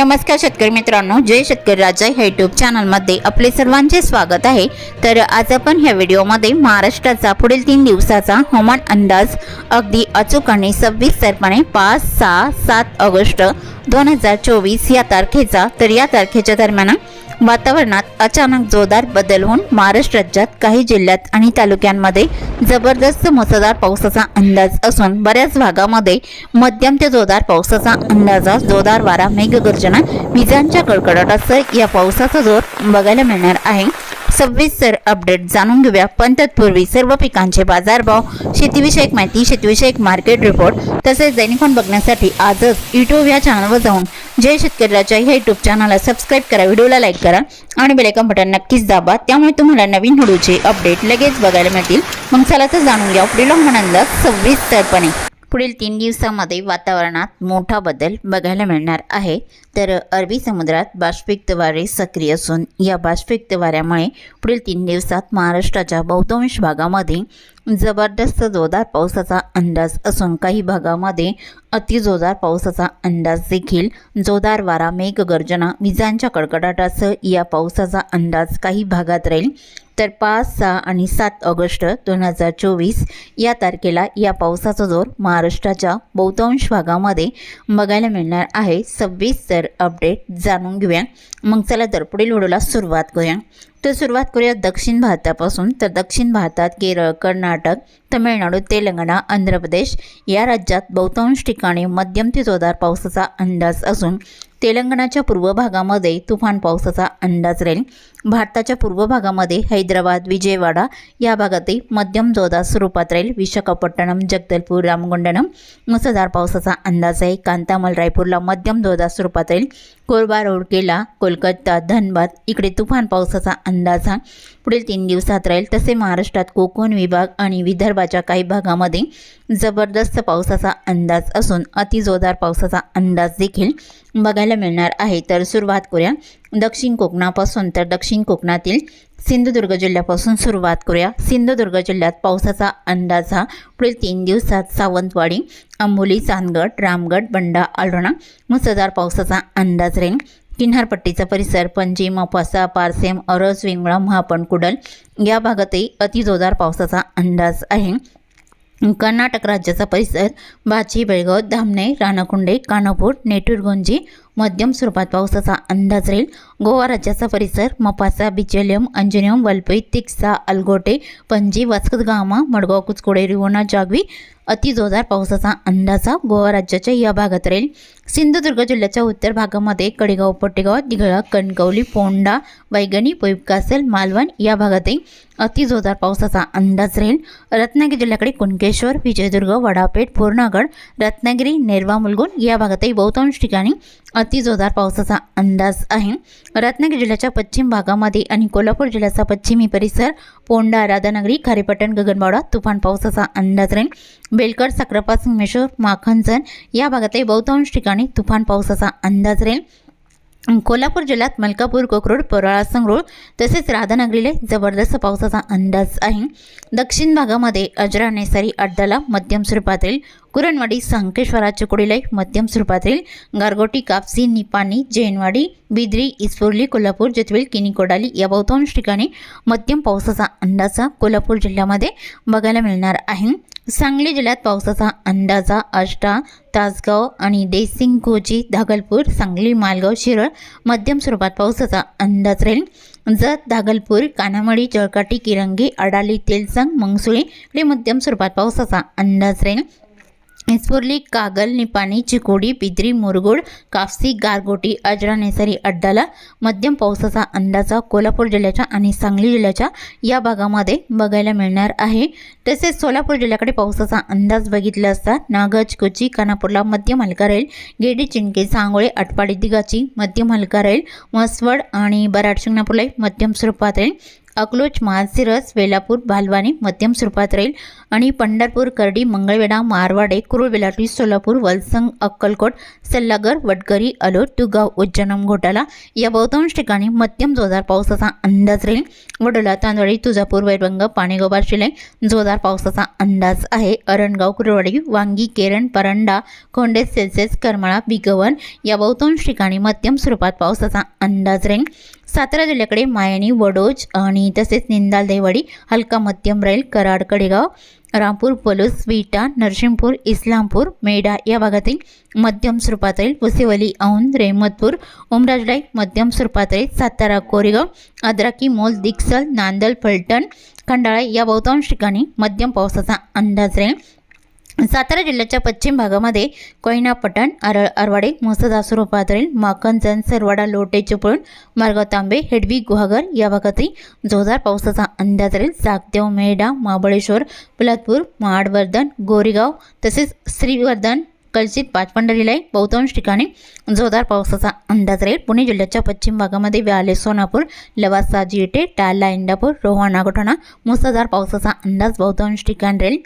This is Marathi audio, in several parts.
नमस्कार शेतकरी मित्रांनो जय शेतकरी राजा ह्या यूट्यूब चॅनलमध्ये आपले सर्वांचे स्वागत आहे. तर आज आपण ह्या व्हिडिओमध्ये महाराष्ट्राचा पुढील तीन दिवसाचा हवामान अंदाज अगदी अचूक आणि सविस्तरपणे पाच सहा सात ऑगस्ट दोन हजार चोवीस या तारखेचा तर या तारखेच्या दरम्यान वातावरणात अचानक जोरदार बदल होऊन महाराष्ट्र राज्यात काही जिल्ह्यात आणि तालुक्यांमध्ये जबरदस्त मुसळधार पावसाचा अंदाज असून बऱ्याच भागामध्ये मध्यम ते जोरदार पावसाचा अंदाजा जोरदार वारा मेघगर्जना विजांच्या कडकडाटासह या पावसाचा जोर बघायला मिळणार आहे. सविस्तर अपडेट जाणून घेऊया. पण तत्पूर्वी सर्व पिकांचे बाजारभाव शेतीविषयक माहिती शेतीविषयक मार्केट रिपोर्ट तसेच दैनिकॉन बघण्यासाठी आजच यूट्यूब या चॅनलवर जाऊन जय शेतकऱ्याच्या ह्या यूट्यूब चॅनलला सबस्क्राईब करा व्हिडिओला लाईक करा आणि बेलेकन बटन नक्कीच दाबा. त्यामुळे तुम्हाला नवीन व्हिडिओचे अपडेट लगेच बघायला मिळतील. मग चला तर जाणून घ्या. पुढील हवामान सविस्तरपणे पुढील तीन दिवसामध्ये वातावरणात मोठा बदल बघायला मिळणार आहे. तर अरबी समुद्रात बाष्पयुक्त वारे सक्रिय असून या बाष्पयुक्त वाऱ्यामुळे पुढील तीन दिवसात महाराष्ट्राच्या बहुतांश भागामध्ये जबरदस्त जोरदार पावसाचा अंदाज असून काही भागामध्ये अतिजोरदार पावसाचा अंदाज देखील. जोरदार वारा मेघगर्जना विजांच्या कडकडाटासह या पावसाचा अंदाज काही भागात राहील. तर पाच सहा आणि सात ऑगस्ट दोन हजार चोवीस या तारखेला या पावसाचा जोर महाराष्ट्राच्या बहुतांश भागामध्ये बघायला मिळणार आहे. सविस्तर अपडेट जाणून घेऊया. मग चला तर पुढील व्हिडिओला सुरुवात करूया. तर सुरुवात करूया दक्षिण भारतापासून. तर दक्षिण भारतात केरळ कर्नाटक तमिळनाडू तेलंगणा आंध्र प्रदेश या राज्यात बहुतांश ठिकाणी मध्यम ते जोरदार पावसाचा अंदाज असून तेलंगणाच्या पूर्व भागामध्ये तुफान पावसाचा अंदाज राहील. भारताच्या पूर्व भागामध्ये हैदराबाद विजयवाडा या भागातही मध्यम जोरदार स्वरूपात राहील. विशाखापट्टणम जगदलपूर रामगुंडनम मुसळधार पावसाचा अंदाज आहे. कांतामल रायपूरला मध्यम जोरदार स्वरूपात राहील. कोरबा रोडकेला कोलकाता धनबाद इकडे तुफान पावसाचा अंदाज. हा पुढील तीन दिवसात राहील. तसे महाराष्ट्रात कोकण विभाग आणि विदर्भाच्या काही भागामध्ये जबरदस्त पावसाचा अंदाज असून अतिजोरदार पावसाचा अंदाज देखील बघायला मिळणार आहे. तर सुरुवात करूया दक्षिण कोकणापासून. तर दक्षिण कोकणातील सिंधुदुर्ग जिल्ह्यापासून सुरुवात करूया. सिंधुदुर्ग जिल्ह्यात पावसाचा अंदाज हा पुढील तीन दिवसात सावंतवाडी अंबोली चांदगड रामगड बंडा आलोणा मुसळधार पावसाचा अंदाज राहील. किनारपट्टीचा परिसर पणजी मोपासा पारसेम अरस विंगळा महापण कुडल या भागातही अतिजोरदार पावसाचा अंदाज आहे. कर्नाटक राज्याचा परिसर बाची बेळगाव धामणे राणाकुंडे कानापूर नेटूरगोंजी मध्यम स्वरूपात पावसाचा अंदाज राहील. गोवा राज्याचा परिसर मपासा बिचेलियम अंजनियम वलपई तिक्सा अलगोटे पणजी वास्कदगामा मडगाव कुचकोडे रिवोणा जागवी अतिजोरदार पावसाचा अंदाजा गोवा राज्याच्या या भागात राहील. सिंधुदुर्ग जिल्ह्याच्या उत्तर भागामध्ये कडेगाव पट्टेगाव दिघळा कणकवली पोंडा वैगणी पोईपकासल मालवण या भागातही अतिजोरदार पावसाचा अंदाज राहील. रत्नागिरी जिल्ह्याकडे कुणकेश्वर विजयदुर्ग वडापेठ पूर्णागड रत्नागिरी नेरवा मुलगुण या भागातही बहुतांश ठिकाणी अतिजोरदार पावसाचा अंदाज आहे. रत्नागिरी जिल्ह्याच्या पश्चिम भागामध्ये आणि कोल्हापूर जिल्ह्याचा पश्चिमी परिसर पोंडा राधानगरी खारेपट्टण गगनबावडा तुफान पावसाचा अंदाज राहील. बेलकर साक्रापा संगमेश्वर माखनजन या भागातही बहुतांश ठिकाणी तुफान पावसाचा अंदाज राहील. कोल्हापूर जिल्ह्यात मलकापूर कोकरूड परळा संगरूळ तसेच राधानगरीला जबरदस्त पावसाचा अंदाज आहे. दक्षिण भागामध्ये अजरा नेसारी अड्डाला मध्यम स्वरूपात राहील. कुरणवाडी संकेश्वरा चिकोडीला मध्यम स्वरूपातील गारगोटी कापसी निपाणी जैनवाडी बिद्री इस्फुर्ली कोल्हापूर जेथवेल किनी कोडाली या बहुतांश ठिकाणी मध्यम पावसाचा अंदाजा कोल्हापूर जिल्ह्यामध्ये बघायला मिळणार आहे. सांगली जिल्ह्यात पावसाचा अंदाजा आष्टा तासगाव आणि देसिंग कोची धागलपूर सांगली मालगाव शिरळ मध्यम स्वरूपात पावसाचा अंदाज राहील. जत धागलपूर कानामडी जळकाटी किरंगी अडाली तेलसंग मंगसुळी इकडे मध्यम स्वरूपात पावसाचा अंदाज राहील. इस्पोर्ली कागल निपाणी चिकोडी पिद्री मुरगुड कापसी गारगोटी अजरा नेसारी अड्डाला मध्यम पावसाचा अंदाजा कोल्हापूर जिल्ह्याच्या आणि सांगली जिल्ह्याच्या या भागामध्ये बघायला मिळणार आहे. तसेच सोलापूर जिल्ह्याकडे पावसाचा अंदाज बघितला असता नागज कोची कानापूरला मध्यम हलका राहील. गेडी चिंके सांगोळे अटपाडी दिगाची मध्यम हलका राहील. म्हसवड आणि बराड शिंगणापूरला मध्यम स्वरूपात राहील. अकलूज मानसिरस वेलापूर भालवानी मध्यम स्वरूपात राहील आणि पंढरपूर करडी मंगळवेढा मारवाडे कुरुळ बेलाटी सोलापूर वलसंग अक्कलकोट सल्लागर वडकरी अलोट तुगाव उज्जैनम घोटाला या बहुतांश ठिकाणी मध्यम जोरदार पावसाचा अंदाज राहील वडोला तांदळी तुळजापूर वैरंग पाणीगोबा शिले जोरदार पावसाचा अंदाज आहे. अरणगाव कुरवाडी वांगी केरण परंडा खोंडे सेल्सिअस करमाळा बिगवन या बहुतांश ठिकाणी मध्यम स्वरूपात पावसाचा अंदाज राहील सातारा जिल्ह्याकडे मायानी वडोज आणि तसेच निंदाल देवाडी हलका मध्यम राहील कराड कडेगाव रामपूर पलूस विटा नरसिंहपूर इस्लामपूर मेढा या भागातील मध्यम स्वरूपात राहील पुसेवली औंध रेहमतपूर उमराजलाई मध्यम स्वरूपात राहील सातारा कोरेगाव अद्राकी मोल दिक्सल नांदल फलटण खंडाळा या बहुतांश ठिकाणी मध्यम पावसाचा अंदाज राहील. सातारा जिल्ह्याच्या पश्चिम भागामध्ये कोयना पटण आरळ आरवाडे मुसळधार स्वरूपात राहील सरवाडा लोटे चिपळूण मार्गाव तांबे हेडवी गुहागर या भागातही जोरदार पावसाचा अंदाज राहील. जागदेव मेढा महाबळेश्वर पुलातपूर महाडवर्धन गोरेगाव तसेच श्रीवर्धन कलचित पाचपंढरीला बहुतांश ठिकाणी जोरदार पावसाचा अंदाज राहील. पुणे जिल्ह्याच्या पश्चिम भागामध्ये व्याले सोनापूर लवासा जिटे टाला इंदापूर रोहा नागोठाणा मुसळधार पावसाचा अंदाज बहुतांश ठिकाणी राहील.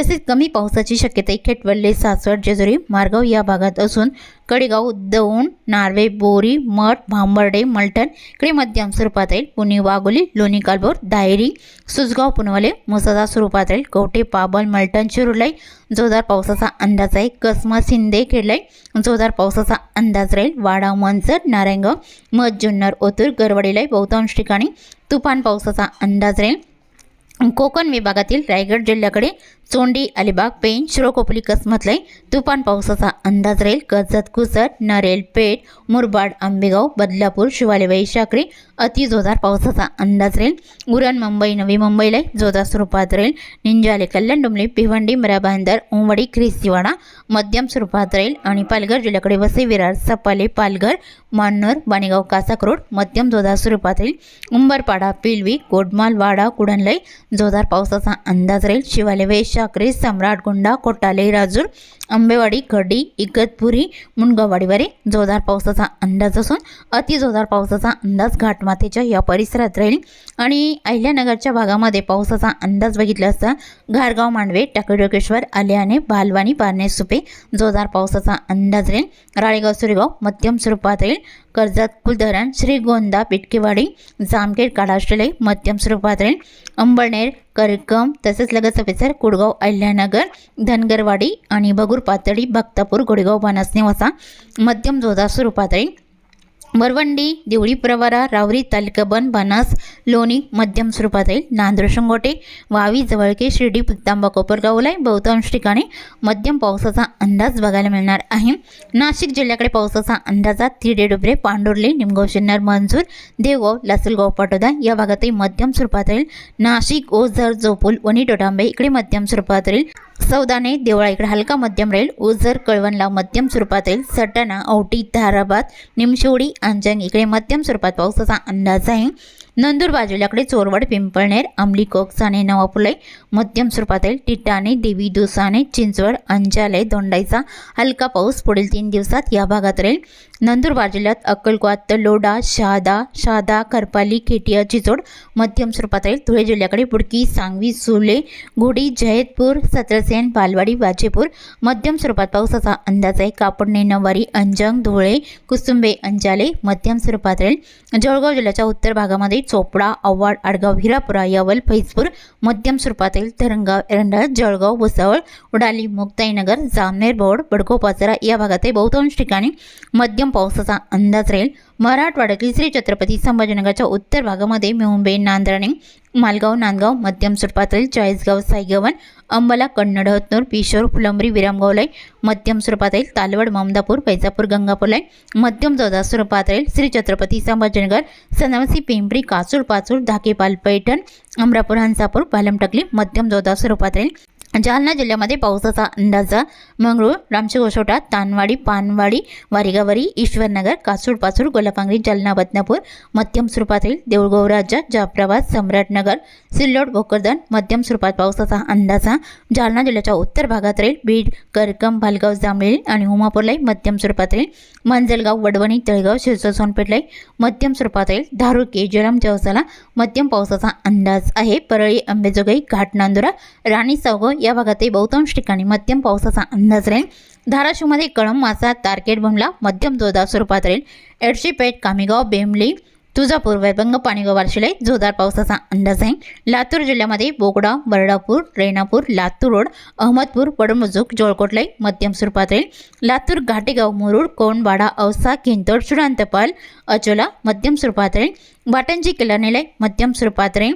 तसेच कमी पावसाची शक्यता खेटवल्ले सासवड जेजुरी मारगाव या भागात असून कडेगाव दौंड नार्वे बोरी मठ भांबर्डे मलठण इकडे मध्यम स्वरूपात राहील. पुणे वाघोली लोणी कालभोर दायरी सुजगाव पुनवले मुसळधार स्वरूपात राहील. कवठे पाबल मलठण शिरुलाई जोरदार पावसाचा अंदाज आहे. कसमा शिंदे खेडलाई जोरदार पावसाचा अंदाज राहील. वाडा मनसर नारायणगाव मध जुन्नर ओतूर गरवाडीलाई बहुतांश ठिकाणी तुफान पावसाचा अंदाज राहील. कोकण विभागातील रायगड जिल्ह्याकडे चोंडी अलिबाग पेन शिरोकोपली कसमतलाई तुफान पावसाचा अंदाज राहील. कर्जत कुसट नरेल पेठ मुरबाड आंबेगाव बदलापूर शिवाले वैशाखरी अतिजोरदार पावसाचा अंदाज राहील. उरण मुंबई नवी मुंबईला जोरदार स्वरूपात राहील. निंजाले कल्याण डुमली भिवंडी मराबांदर उंवडी ख्रिस्तीवाडा मध्यम स्वरूपात राहील. आणि पालघर जिल्ह्याकडे वसई विरार सपाले पालघर मान्नर बाणेगाव कासाकरोड मध्यम जोरदार स्वरूपातील राहील उंबरपाडा पिलवी कोडमाल वाडा कुडणलई जोरदार पावसाचा अंदाज राहील शिवाले वैशाखरी सम्राटगुंडा कोटाले राजूर आंबेवाडी खडी इगतपुरी मुनगाववाडीवरे जोरदार पावसाचा अंदाज असून अति जोरदार पावसाचा अंदाज घाटमातेच्या या परिसरात राहील आणि अहिल्यानगरच्या भागामध्ये पावसाचा अंदाज बघितला असता घारगाव मांडवे टाकडोकेश्वर आल्याने भालवानी पारणे सुपे जोरदार पावसाचा अंदाज राहील राळेगाव सुरेगाव मध्यम स्वरूपात राहील कर्जत कुलधरण श्रीगोंदा पिटकेवाडी जामखेड काढाष्ट्रेले मध्यम स्वरूपात अंबळनेर करकम तसेच लगत परिसर कुडगाव अहिल्यानगर धनगरवाडी आणि बगूर पातळी भक्तापूर गोडेगाव बनस निवासा मध्यम जोरदार स्वरूपात राहील वरवंडी देवळी प्रवारा रावरी तालुकाबन बनास लोणी मध्यम स्वरूपात येईल नांदूर शंगोटे वावी जवळके शिर्डी पित्तांबा कोपरगावला बहुतांश ठिकाणी मध्यम पावसाचा अंदाज बघायला मिळणार आहे. नाशिक जिल्ह्याकडे पावसाचा अंदाजात तिडे डुबरे पांडुर्ले निमगाव शिन्नर मंजूर देवगाव लासलगाव पाटोदा या भागातही मध्यम स्वरूपात येईल नाशिक ओझर जोपूल वणी डोडांबे इकडे मध्यम स्वरूपात येईल सौदाने देवळा इकडे हलका मध्यम राहील ओझर कळवणला मध्यम स्वरूपात राहील सटाणा औटी धाराबाद निमशिवडी अंजंग इकडे मध्यम स्वरूपात पावसाचा अंदाज आहे. नंदूर बाजूलाकडे चोरवड पिंपळनेर अंबली कोकसाने नवापुलाई मध्यम स्वरूपात टिटाणे देवी दुसाने चिंचवड अंजाले दोंडाईचा हलका पाऊस पुढील तीन दिवसात या भागात राहील. नंदुरबार जिल्ह्यात अक्कलकोट लोडा शहादा शहादा करपाली खेटिया चिचोड मध्यम स्वरूपात राहील धुळे जिल्ह्याकडे बुडकी सांगवी सुले घोडी जयतपूर सत्रसेन बालवाडी वाजेपूर मध्यम स्वरूपात पावसाचा अंदाज आहे. कापडणे नवारी अंजंग धुळे कुसुंबे अंजाले मध्यम स्वरूपात राहील. जळगाव जिल्ह्याच्या उत्तर भागामध्ये चोपडा आव्हाड आडगाव हिरापुरा यावल फैजपूर मध्यम स्वरूपातील तरंगाव एरंडा जळगाव भुसावळ उडाली मुक्ताईनगर जामनेर बोर्ड बडको पाचरा या भागातही बहुतांश ठिकाणी मध्यम पावसाचा अंदाज राहील. मराठवाड्यातील श्री छत्रपती संभाजीनगरच्या उत्तर भागामध्ये मुंबई नांदराणे मालगाव नांदगाव मध्यम स्वरूपातील राहील चाळीसगाव साईगवन अंबला कन्नड हतनूर पिशोर फुलंब्री विरामगावलाई मध्यम स्वरूपात राहील तालवड ममदापूर पैजापूर गंगापूरलाई मध्यम जोधा स्वरूपात राहील श्री छत्रपती संभाजीनगर सनवसी पिंपरी कासूर पाचूर धाकेपाल पैठण अमरापूर हंसापूर पालमटकली मध्यम जोधा स्वरूपात राहील जालना जिल्ह्यामध्ये पावसाचा अंदाज. मंगळूर रामची गोसोटा तानवाडी पानवाडी वारिगावरी ईश्वरनगर कासूर पासूर गोलापांगरी जालना बदनापूर मध्यम स्वरूपातील देऊळगाव राज्य जाफराबाद सम्राटनगर सिल्लोड भोकरदन मध्यम स्वरूपात पावसाचा अंदाज. जालना जिल्ह्याच्या उत्तर भागात राहील बीड करकम भालगाव जांभळी आणि उमापूरलाही मध्यम स्वरूपात राहील मंजलगाव वडवणी तळगाव शिरसोळ सोनपेठलाही मध्यम स्वरूपात राहील धारुके जलम जवसाला मध्यम पावसाचा अंदाज आहे. परळी अंबेजोगाई घाट नांदुरा राणी सावगाव या भागातही बहुतांश ठिकाणी मध्यम पावसाचा अंदाज राहील. धाराशिवमध्ये कळंब मासा तारकेट बमला मध्यम जोरदार स्वरूपात राहील. एडशीपेठ कामेगाव बेमली तुळजापूर वैभंग पाणीगाव वार्शिलाई जोरदार पावसाचा अंदाज आहे लातूर जिल्ह्यामध्ये बोगडा बर्डापूर रेणापूर लातूर रोड अहमदपूर वडमुजुक जोळकोटलाई मध्यम स्वरूपात राहील. लातूर घाटेगाव मुरुड कोंडवाडा औसा किंतोड चुडांतपाल अचोला मध्यम स्वरूपात राहील. वाटंजी किल्लानेलाई मध्यम स्वरूपात राहील.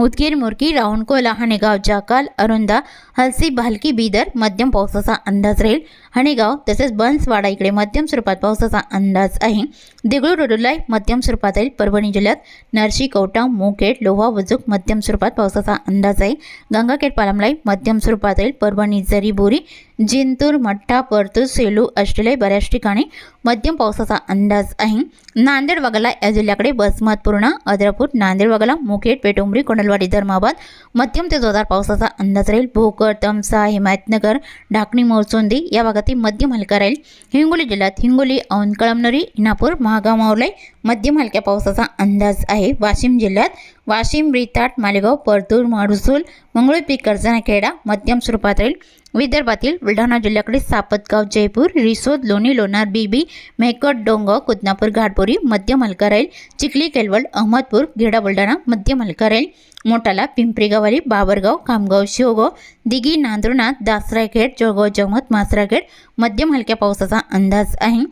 उदगीर मुरकी रावणकोला हणेगाव जाकाल अरुंदा हलसी भालकी बीदर मध्यम पावसाचा अंदाज राहील. हणेगाव तसेच बन्सवाडा इकडे मध्यम स्वरूपात पावसाचा अंदाज आहे. देगळूर रोडलाई मध्यम स्वरूपात राहील. परभणी जिल्ह्यात नरशी कवटा मुखेड लोहा वजुक मध्यम स्वरूपात पावसाचा अंदाज आहे. गंगाखेड पालमलाई मध्यम स्वरूपात राहील. परभणी जरी बोरी जिंतूर मठ्ठा परतूर सेलू अष्टले बऱ्याच ठिकाणी मध्यम पावसाचा अंदाज आहे. नांदेड वगळा या जिल्ह्याकडे बसमत पूर्णा अद्रापूर नांदेड वगळा मुखेड पेटुंबरी कोंडलवाडी धर्माबाद मध्यम ते जोरदार पावसाचा अंदाज राहील. भोकर तमसा हिमायतनगर ढाकणी मोरचोंदी या भागातील मध्यम हलका राहील. हिंगोली जिल्ह्यात हिंगोली औंध इनापूर महागाव मावलाई मध्यम हलक्या पावसाचा अंदाज आहे. वाशिम जिल्ह्यात वाशिम रिताट मालेगाव परतूर माडुसूल मंगळूर पीक कर्जनाखेडा मध्यम स्वरूपात राहील. विदर्भातील बुलढाणा जिल्ह्याकडे सापतगाव जयपूर रिसोद लोणी लोणार बीबी मेहकट डोंगाव कुदनापूर घाटपुरी मध्य हलका राहील चिखली केलवड अहमदपूर घेडा बुलढाणा मध्य मलकाराईल राहील मोठाला पिंपरी बाबरगाव खामगाव शिवगाव दिघी नांदुरनाथ दासराखेड जळगाव जमत मासराखेड मध्यम हलक्या पावसाचा अंदाज आहे.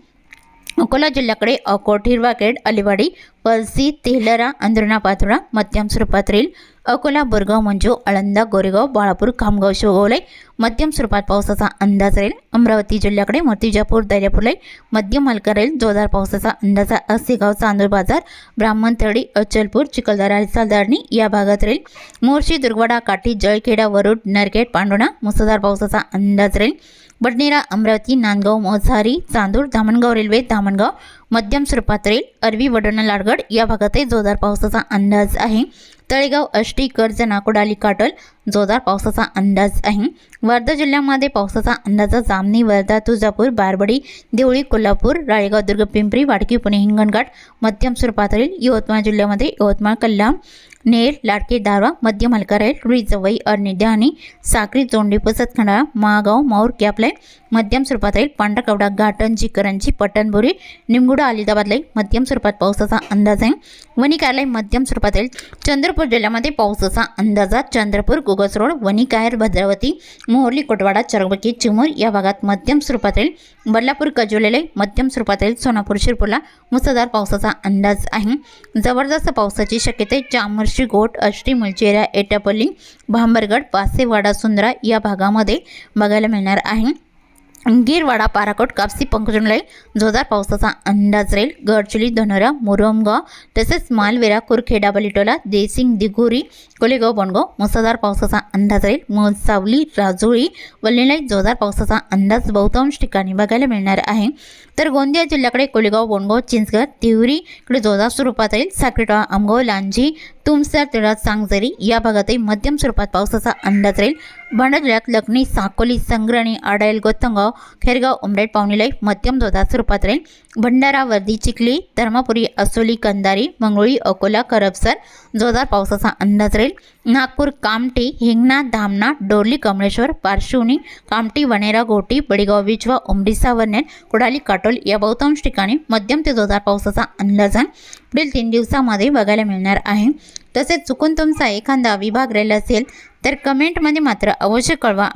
अकोला जिल्ह्याकडे अकोट हिरवाखेड अलिवाडी पळसी तेलरा अंधरुणा पातोळा मध्यम स्वरूपात राहील अकोला बोरगाव मंजू आळंदा गोरेगाव बाळापूर खामगाव शिवगावलाई मध्यम स्वरूपात पावसाचा अंदाज राहील अमरावती जिल्ह्याकडे मूर्तिजापूर दर्यापूरलाई मध्यम हलका राहील जोरदार पावसाचा अंदाज असेगाव चांदूर बाजार ब्राह्मणतळी अचलपूर चिखलदरा आणि सालदारणी या भागात राहील मोर्शी दुर्गवाडा काठी जळखेडा वरुड नरखेड पांडोणा मुसळधार पावसाचा अंदाज राहील बडनेरा अमरावती नांदगाव मोझारी चांदूर धामणगाव रेल्वे धामणगाव मध्यम स्वरूपात रेल अरवी वडोणा लाडगड या भागातही जोरदार पावसाचा अंदाज आहे. तळेगाव अष्टी कर्ज नाकोडाली काटल जोरदार पावसाचा अंदाज आहे. वर्धा जिल्ह्यामध्ये पावसाचा अंदाज जामनी वर्धा तुळजापूर बारबडी देवळी कोल्हापूर राळेगाव दुर्ग पिंपरी वाडकी पुणे हिंगणघाट मध्यम स्वरूपात राहील यवतमाळ जिल्ह्यामध्ये यवतमाळ कल्याण नेर लाडके दारवा मध्यम हलका राहील रुई आणि अर्णी डहाणी साक्री जोंडी पसत खंडाळा महागाव माऊर कॅपलाय मध्यम स्वरूपात राहील पांढरकवडा घाटंजी करंजी पट्टणबोरी निमगुडा अलिदाबादलाई मध्यम स्वरूपात पावसाचा अंदाज आहे. वणिकायला मध्यम स्वरूपात येईल चंद्रपूर जिल्ह्यामध्ये पावसाचा अंदाजा चंद्रपूर गुगस रोड वणिकायर भद्रावती मोहर्ली कोटवाडा चरबकी चिमूर या भागात मध्यम स्वरूपात येईल बल्लापूर कजोलेले मध्यम स्वरूपात येईल सोनापूर शिरपूरला मुसळधार पावसाचा अंदाज आहे. जबरदस्त पावसाची शक्यता आहे चामर्शी गोट अष्टी मुलचेरा एटापल्ली भांबरगड पासेवाडा सुंदरा या भागामध्ये बघायला मिळणार आहे. गिरवाडा पाराकोट कापसी पंकजनलाई जोरदार पावसाचा अंदाज राहील. गडचिली धनोरा मुरमगाव तसेच मालवेरा कुरखेडा बलिटोला देसिंग दिघोरी कोलेगाव बनगाव मुसळधार पावसाचा अंदाज राहील. मोसावली राजोळी वल्लीलाई जोरदार पावसाचा अंदाज बहुतांश ठिकाणी बघायला मिळणार आहे. तर गोंदिया जिल्ह्याकडे कोलेगाव बोनगाव चिंचगड तिवरी इकडे जोरदार स्वरूपात राहील. साखरेटाळा आमगाव लांजी तुमसर तिळा सांगजरी या भागातही मध्यम स्वरूपात पावसाचा अंदाज राहील. भंडारा जिल्ह्यात लखनी साकोली संग्रणी आडायल गोतंगाव खेरगाव उमरेड पावणीलाई मध्यम जोरदार स्वरूपात राहील. भंडारा वर्दी चिखली धर्मापुरी असोली कंदारी मंगळी अकोला करपसर जोरदार पावसाचा अंदाज राहील. नागपूर कामठी हिंगणा धामणा डोरली कमळेश्वर पार्शिवनी कामठी वणेरा गोटी बडीगाव विजवा उमडीसा वनेर कुडाली काटोल या बहुतांश ठिकाणी मध्यम ते जोरदार पावसाचा अंदाज आहे. पुढील तीन दिवसामध्ये बघायला मिळणार आहे. तसेच चुकून तुमचा एखादा विभाग राहिला असेल तर कमेंटमध्ये मात्र अवश्य कळवा.